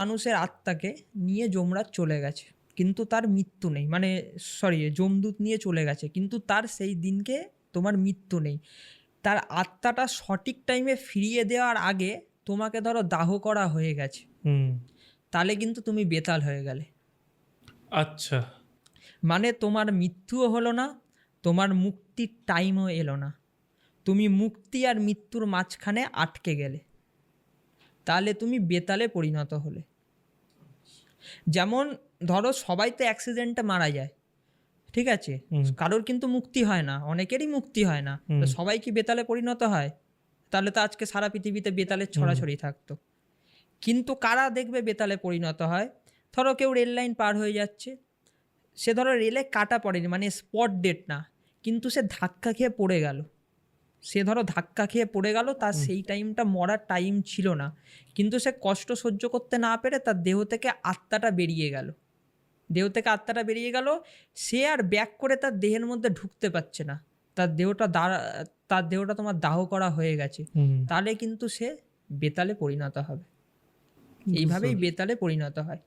মানুষের আত্মাকে নিয়ে যমরাজ চলে গেছে। কিন্তু তার মৃত্যু নেই। মানে সরি যমদূত নিয়ে চলে গেছে। কিন্তু তার সেই দিনকে তোমার মৃত্যু নেই। তার আত্মাটা সঠিক টাইমে ফিরিয়ে দেওয়ার আগে তোমাকে ধরো দাহ করা হয়ে গেছে। হুম। তাহলে কিন্তু তুমি বেতাল হয়ে গেলে। আচ্ছা। মানে তোমার মৃত্যুও হলো না তোমার মুক্তির টাইমও এলো না। তুমি মুক্তি আর মৃত্যুর মাঝখানে আটকে গেলে। তাহলে তুমি বেতালে পরিণত হলে। যেমন ধরো সবাই তো অ্যাক্সিডেন্টে মারা যায় ঠিক আছে? কারোর কিন্তু মুক্তি হয় না অনেকেরই মুক্তি হয় না। তো সবাই কি বেতালে পরিণত হয়? তাহলে তো আজকে সারা পৃথিবীতে বেতালের ছড়াছড়ি থাকতো। কিন্তু কারা দেখবে বেতালে পরিণত হয়? ধরো কেউ রেল লাইন পার হয়ে যাচ্ছে সে ধরো রেলে কাটা পড়েনি মানে স্পট ডেট না কিন্তু সে ধাক্কা খেয়ে পড়ে গেল। সে ধরো ধাক্কা খেয়ে পড়ে গেল তার সেই টাইমটা মরার টাইম ছিল না। কিন্তু সে কষ্ট সহ্য করতে না পেরে তার দেহ থেকে আত্মাটা বেরিয়ে গেল। দেহ থেকে আত্মাটা বেরিয়ে গেল সে আর ব্যাক করে তার দেহের মধ্যে ঢুকতে পারছে না। তার দেহটা দাঁড়া তার দেহটা তোমার দাহ করা হয়ে গেছে। তাহলে কিন্তু সে বেতালে পরিণত হবে। এইভাবেই বেতালে পরিণত হয়।